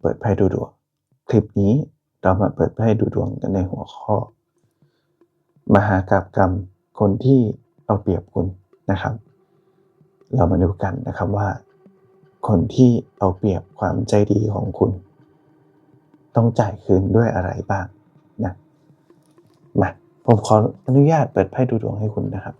เปิดไพ่ดูดวง คลิปนี้เรามาเปิดไพ่ดูดวงกันในหัวข้อ มหากาบกรรมคนที่เอาเปรียบคุณนะครับ เรามาดูกันนะครับว่า คนที่เอาเปรียบความใจดีของคุณ ต้องจ่ายคืนด้วยอะไรบ้างนะมาผมขออนุญาตเปิดไพ่ดูดวงให้คุณนะครับ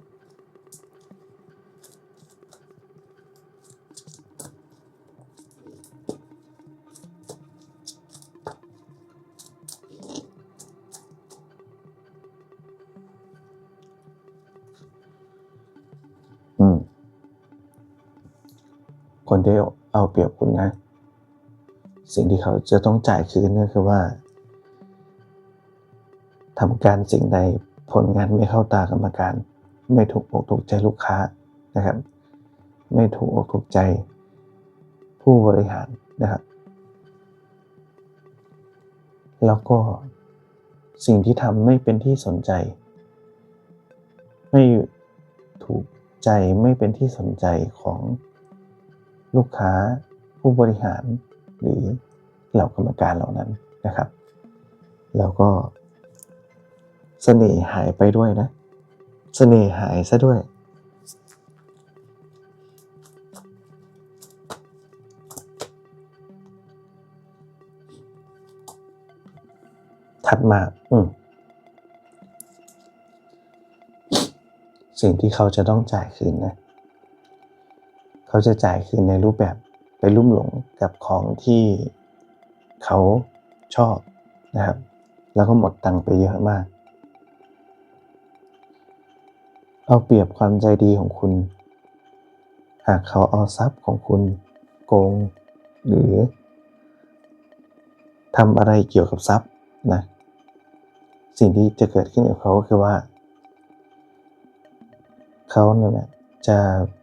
คนที่เอาเปรียบคุณนะ สิ่งที่เขาจะต้องจ่ายคืนก็คือว่าทำการสิ่งใดผลงานไม่เข้าตากรรมการ ไม่ถูกอกถูกใจลูกค้านะครับ ไม่ถูกอกถูกใจผู้บริหารนะครับ แล้วก็สิ่งที่ทำไม่เป็นที่สนใจ ไม่ถูกใจไม่เป็นที่สนใจของ ลูกค้า ผู้บริหาร หรือเหล่ากรรมการเหล่านั้นนะครับ แล้วก็เสน่ห์หายไปด้วยนะ เสน่ห์หายซะด้วย ถัดมา อืมสิ่งที่เขาจะต้องจ่ายคืนนะ เขาจะจ่ายคืนในรูปแบบไปลุ่มหลงกับของที่เขาชอบนะครับ แล้วก็หมดตังค์ไปเยอะมาก เอาเปรียบความใจดีของคุณ หากเขาเอาทรัพย์ของคุณโกง หรือทำอะไรเกี่ยวกับทรัพย์นะสิ่งที่จะเกิดขึ้นกับเขาก็คือว่า เขาเนี่ยจะ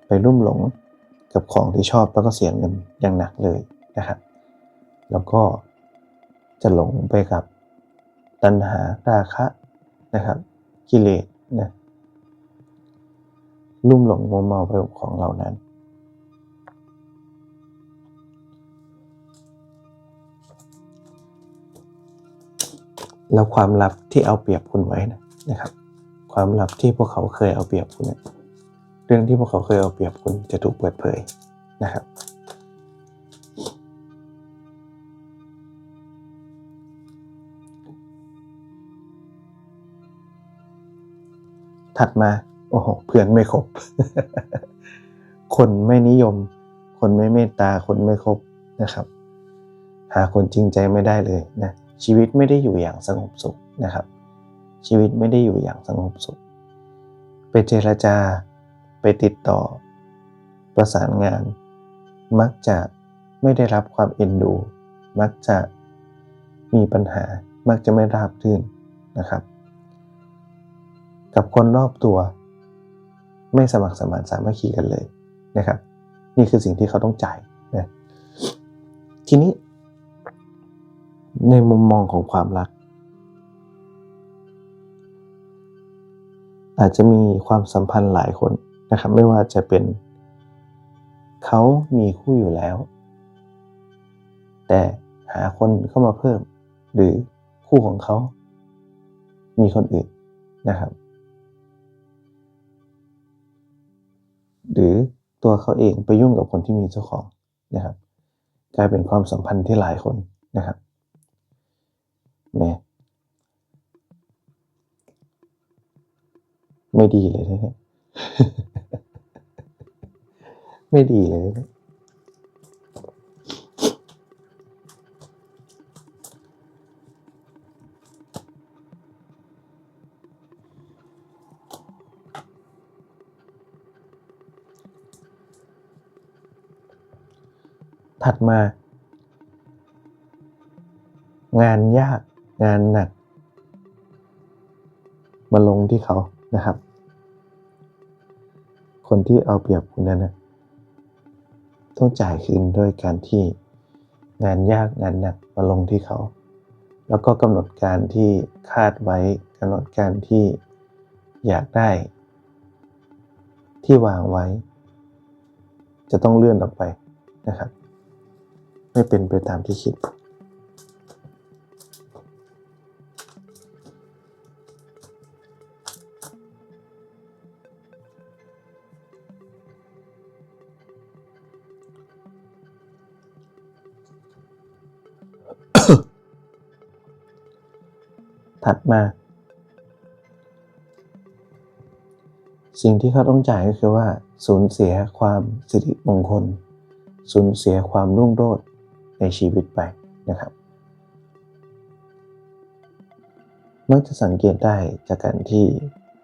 ไปรุ่มหลง กับของที่ชอบแล้วก็เสียเงินอย่างหนักเลยนะครับแล้วก็จะหลงไปกับตัณหาราคะนะครับ กิเลสนะลุ่มหลงมัวเมาไปกับของเหล่านั้น แล้วความลับที่เอาเปรียบคุณไว้นะครับ ความลับที่พวกเขาเคยเอาเปรียบคุณเนี่ย เรื่องที่พวกเขาเคยเอาเปรียบคุณจะถูกเปิดเผยนะครับ ถัดมา โอ้โห เพื่อนไม่ครบ คนไม่นิยม คนไม่เมตตา คนไม่ครบนะครับ หาคนจริงใจไม่ได้เลยนะ ชีวิตไม่ได้อยู่อย่างสงบสุขนะครับ ชีวิตไม่ได้อยู่อย่างสงบสุข ไปเจรจา ติดต่อ ประสานงาน มักจะไม่ได้รับความเอ็นดู มักจะมีปัญหา มักจะไม่ราบรื่นนะครับ กับคนรอบตัว ไม่สมัครสมานสามัคคีกันเลยนะครับ นี่คือสิ่งที่เขาต้องจ่ายนะทีนี้ ในมุมมองของความรัก อาจจะมีความสัมพันธ์หลายคน นะครับไม่ว่าจะเป็น เขามีคู่อยู่แล้ว แต่หาคนเข้ามาเพิ่ม หรือคู่ของเขา มีคนอื่นนะครับ หรือตัวเขาเองไปยุ่งกับคนที่มีเจ้าของนะครับกลายเป็นความสัมพันธ์ที่หลายคนนะครับนี่ไม่ดีเลยนะเนี่ย ไม่ดีเลย ถัดมา งานยากงานหนัก มาลงที่เขานะครับ คนที่เอาเปรียบคุณนั้นนะ ต้องจ่ายคืนด้วยการที่งานยากงานหนักมาลงที่เขา แล้วก็กำหนดการที่คาดไว้กำหนดการที่อยากได้ ที่วางไว้ จะต้องเลื่อนออกไปนะครับ ไม่เป็นไปตามที่คิด มา สิ่งที่เขาต้องจ่ายก็คือว่า สูญเสียความสิริมงคล สูญเสียความรุ่งโรจน์ในชีวิตไปนะครับ มักจะสังเกตได้จากการที่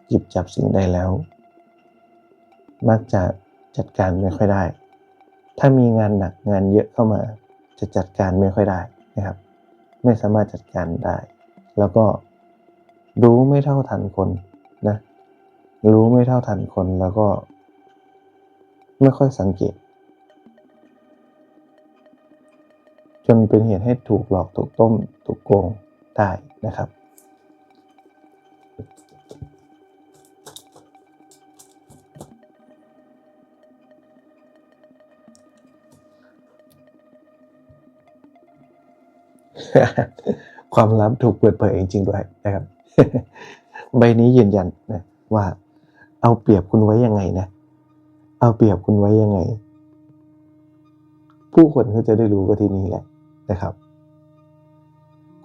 หยิบจับสิ่งใดแล้ว มักจะจัดการไม่ค่อยได้ ถ้ามีงานหนักงานเยอะเข้ามา จะจัดการไม่ค่อยได้นะครับ ไม่สามารถจัดการได้ แล้วก็ รู้ไม่เท่าทันคนนะ รู้ไม่เท่าทันคนแล้วก็ ไม่ค่อยสังเกต จนเป็นเหตุให้ถูกหลอกถูกต้ม ถูกโกงได้นะครับ ความลับถูกเปิดเผยจริงๆด้วยนะครับ ใบนี้ยืนยันนะว่าเอาเปรียบคุณไว้ยังไงนะ เอาเปรียบคุณไว้ยังไง ผู้คนเขาจะได้รู้ก็ที่นี่แหละนะครับ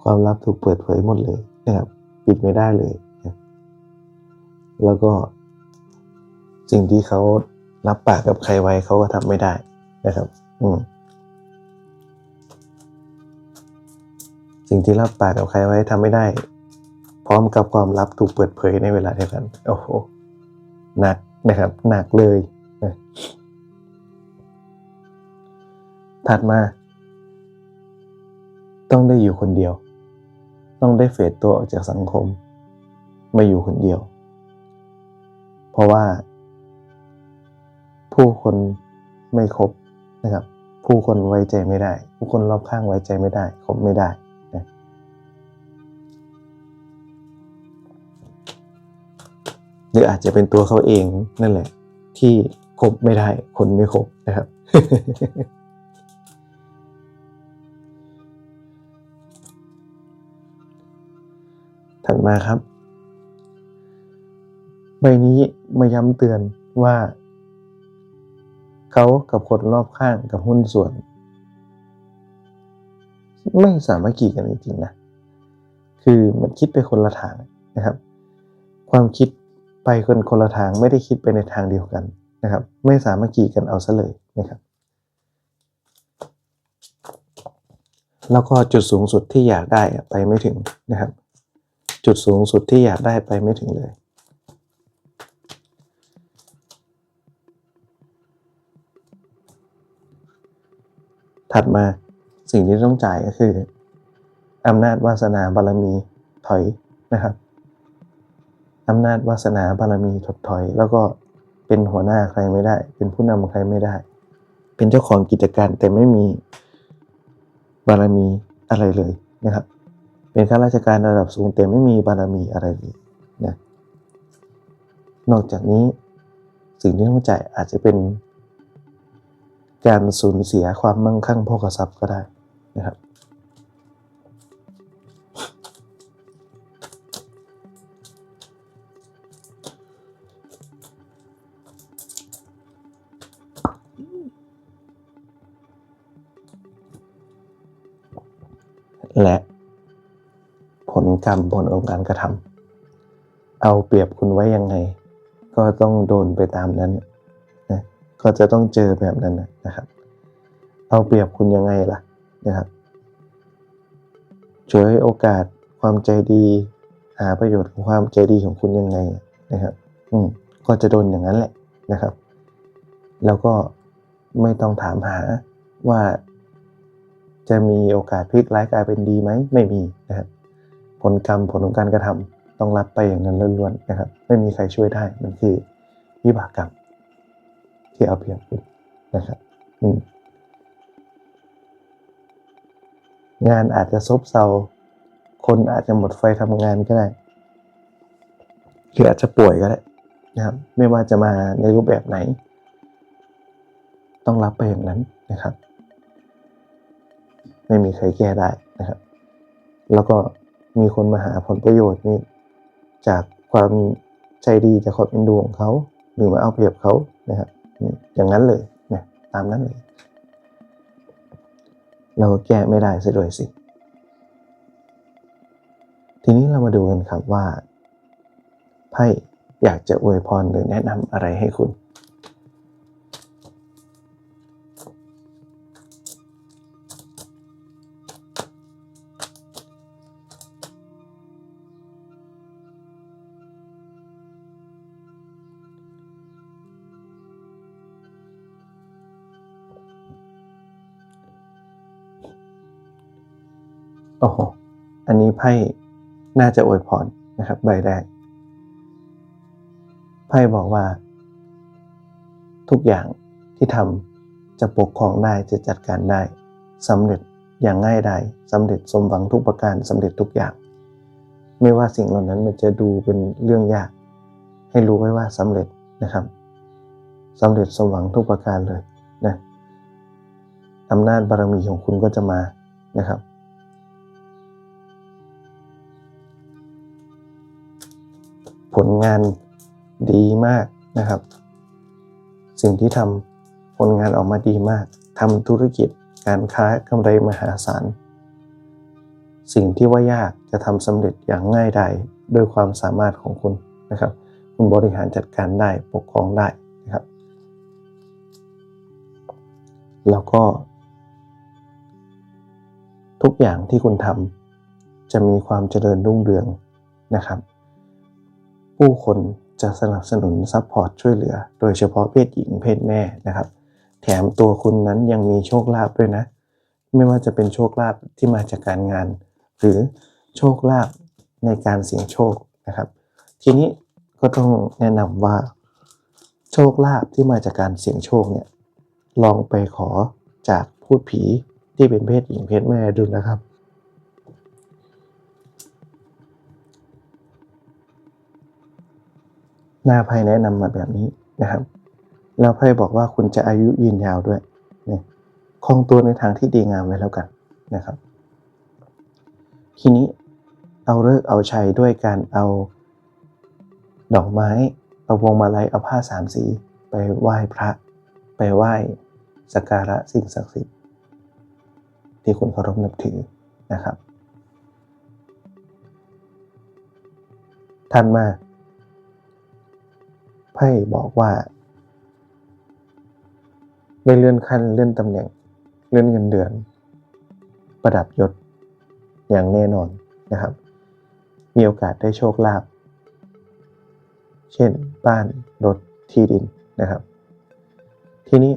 ความลับถูกเปิดเผยหมดเลยนะครับ ปิดไม่ได้เลยนะแล้วก็สิ่งที่เขารับปากกับใครไว้เขาก็ทำไม่ได้นะครับ อืมสิ่งที่รับปากกับใครไว้ทำไม่ได้ พร้อมกับความลับถูกเปิดเผยในเวลาเดียวกัน โอ้โห หนักนะครับ หนักเลยนะถัดมา ต้องได้อยู่คนเดียว ต้องได้เฟดตัวออกจากสังคม มาอยู่คนเดียว เพราะว่า ผู้คนไม่ครบนะครับ ผู้คนไว้ใจไม่ได้ ผู้คนรอบข้างไว้ใจไม่ได้คบไม่ได้ หรืออาจจะเป็นตัวเขาเองนั่นแหละ ที่คบไม่ได้คนไม่คบนะครับ ถัดมาครับ ใบนี้มาย้ำเตือนว่า เขากับคนรอบข้างกับหุ้นส่วน ไม่สามารถขี่กันจริงๆนะ คือมันคิดไปคนละทางนะครับ ความคิด ไปคนคนละทางไม่ได้คิดไปในทางเดียวกันนะครับ ไม่สามารถขี่กันเอาซะเลยนะครับ แล้วก็จุดสูงสุดที่อยากได้อะไปไม่ถึงนะครับ จุดสูงสุดที่อยากได้ไปไม่ถึงเลยถัดมาสิ่งที่ต้องจ่ายก็คืออำนาจวาสนาบารมีถอยนะครับ อำนาจวาสนาบารมีถดถอย แล้วก็เป็นหัวหน้าใครไม่ได้ เป็นผู้นำใครไม่ได้ เป็นเจ้าของกิจการแต่ไม่มีบารมีอะไรเลยนะครับ เป็นข้าราชการระดับสูงแต่ไม่มีบารมีอะไรเลยนะนอกจากนี้สิ่งที่ต้องจ่ายอาจจะเป็นการสูญเสียความมั่งคั่งโภคทรัพย์ก็ได้นะครับ ลกรรมผลของการกระทำเอาเปรียบคุณไว้ยังไง ก็ต้องโดนไปตามนั้นนะก็จะต้องเจอแบบนั้นนะครับ เอาเปรียบคุณยังไงล่ะนะครับช่วยโอกาสความใจดี หาประโยชน์ของความใจดีของคุณยังไงนะครับ อืมก็จะโดนอย่างนั้นแหละนะครับ แล้วก็ไม่ต้องถามหาว่าจะมีโอกาสพลิกร้ายกลายเป็นดีไหมไม่มีนะครับ ผลกรรมผลของการกระทำต้องรับไปอย่างนั้นล้วนๆนะครับ ไม่มีใครช่วยได้มันคือวิบากกรรมที่เอาเปรียบคุณนะครับงานอาจจะซบเซาคนอาจจะหมดไฟทำงานก็ได้หรืออาจจะป่วยก็ได้นะครับ ไม่ว่าจะมาในรูปแบบไหน ต้องรับไปอย่างนั้นนะครับ ไม่มีใครแก้ได้นะครับ แล้วก็ มีคนมาหาผลประโยชน์นี่จากความใจดีจากความเอ็นดูของเขา หรือมาเอาเปรียบเขานะครับอย่างนั้นเลยนะตามนั้นเลย เราแก้ไม่ได้ซะด้วยสิ ทีนี้เรามาดูกันครับว่าไพ่อยากจะอวยพรหรือแนะนำอะไรให้คุณ โอ้โห อันนี้ไพ่น่าจะอวยพรนะครับ ใบแรก ไพ่บอกว่า ทุกอย่างที่ทำจะปกครองได้จะจัดการได้สำเร็จอย่างง่ายดายสำเร็จสมหวังทุกประการสำเร็จทุกอย่าง ไม่ว่าสิ่งเหล่านั้นมันจะดูเป็นเรื่องยาก ให้รู้ไว้ว่าสำเร็จนะครับสำเร็จสมหวังทุกประการเลยนะอำนาจบารมีของคุณก็จะมานะครับ ผลงานดีมากนะครับ สิ่งที่ทำผลงานออกมาดีมากทำธุรกิจการค้ากำไรมหาศาลสิ่งที่ว่ายากจะทำสำเร็จอย่างง่ายดายด้วยความสามารถของคุณนะครับ คุณบริหารจัดการได้ปกครองได้นะครับ แล้วก็ ทุกอย่างที่คุณทำจะมีความเจริญรุ่งเรืองนะครับ ผู้คนจะสนับสนุนซัพพอร์ตช่วยเหลือ โดยเฉพาะเพศหญิงเพศแม่นะครับ แถมตัวคุณนั้นยังมีโชคลาภด้วยนะ ไม่ว่าจะเป็นโชคลาภที่มาจากการงาน หรือโชคลาภในการเสี่ยงโชคนะครับ ทีนี้ก็ต้องแนะนำว่า โชคลาภที่มาจากการเสี่ยงโชคเนี่ยลองไปขอจากพูดผีที่เป็นเพศหญิงเพศแม่ดูนะครับ หน้าไพ่แนะนำมาแบบนี้นะครับ แล้วไพ่บอกว่าคุณจะอายุยืนยาวด้วยเนี่ยคงตัวในทางที่ดีงามไว้แล้วกันนะครับ ทีนี้เอาเลิกเอาชัยด้วยการเอาดอกไม้ เอาพวงมาลัย เอาผ้าสามสี ไปไหว้พระ ไปไหว้สักการะสิ่งศักดิ์สิทธิ์ ที่คุณเคารพนับถือนะครับท่านมา ไพ่บอกว่า ได้เลื่อนขั้นเลื่อนตำแหน่ง เลื่อนเงินเดือน ประดับยศอย่างแน่นอนนะครับ มีโอกาสได้โชคลาภเช่น บ้านรถที่ดินนะครับ ทีนี้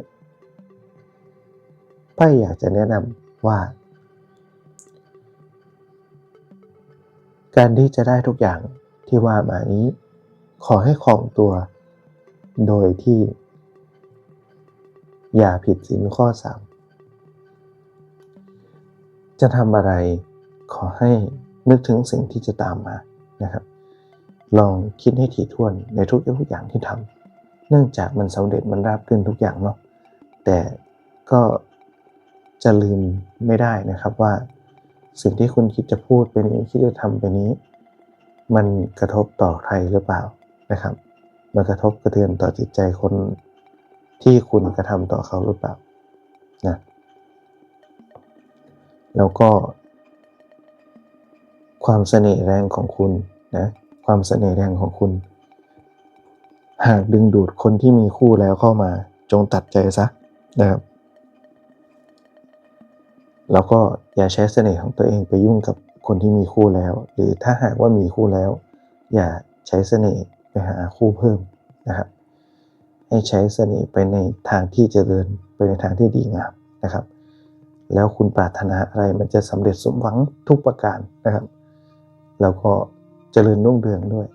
ไพ่อยากจะแนะนำว่า การที่จะได้ทุกอย่างที่ว่ามานี้ ขอให้ของตัว โดยที่ อย่าผิดศีลข้อสามจะทำอะไรขอให้นึกถึงสิ่งที่จะตามมานะครับ ลองคิดให้ถี่ถ้วนในทุกทุกอย่างที่ทำเนื่องจากมันสำเร็จมันราบรื่นทุกอย่างเนาะแต่ก็จะลืมไม่ได้นะครับว่า สิ่งที่คุณคิดจะพูดไปนี้คิดจะทำไปนี้ มันกระทบต่อใครหรือเปล่านะครับ มันกระทบกระเทือนต่อจิตใจคนที่คุณกระทำต่อเขาหรือเปล่านะแล้วก็ ความเสน่ห์แรงของคุณนะความเสน่ห์แรงของคุณ หากดึงดูดคนที่มีคู่แล้วเข้ามา จงตัดใจซะนะครับแล้วก็อย่าใช้เสน่ห์ของตัวเองไปยุ่งกับคนที่มีคู่แล้ว หรือถ้าหากว่ามีคู่แล้ว อย่าใช้เสน่ห์ ไปหาคู่เพิ่มนะครับ ให้ใช้เสน่ห์ไปในทางที่เจริญไปในทางที่ดีงามนะครับ แล้วคุณปรารถนาอะไรมันจะสำเร็จสมหวังทุกประการนะครับ แล้วก็เจริญรุ่งเรืองด้วย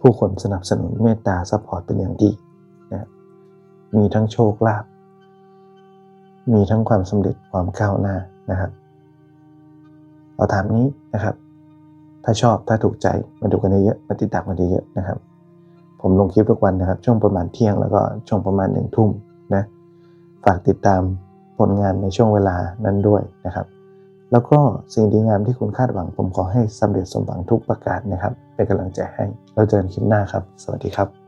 ผู้คนสนับสนุนเมตตาซัพพอร์ตเป็นอย่างดีนะมีทั้งโชคลาภมีทั้งความสำเร็จความก้าวหน้านะครับ เอาถามนี้นะครับ ถ้าชอบถ้าถูกใจมาดูกันเยอะมาติดตามกันเยอะนะครับ ผมลงคลิปทุกวันนะครับ ช่วงประมาณเที่ยงแล้วก็ช่วงประมาณหนึ่งทุ่มนะฝากติดตามผลงานในช่วงเวลานั้นด้วยนะครับ แล้วก็สิ่งดีงามที่คุณคาดหวัง ผมขอให้สำเร็จสมหวังทุกประการนะครับ เป็นกำลังใจให้เราเจอกันคลิปหน้าครับ สวัสดีครับ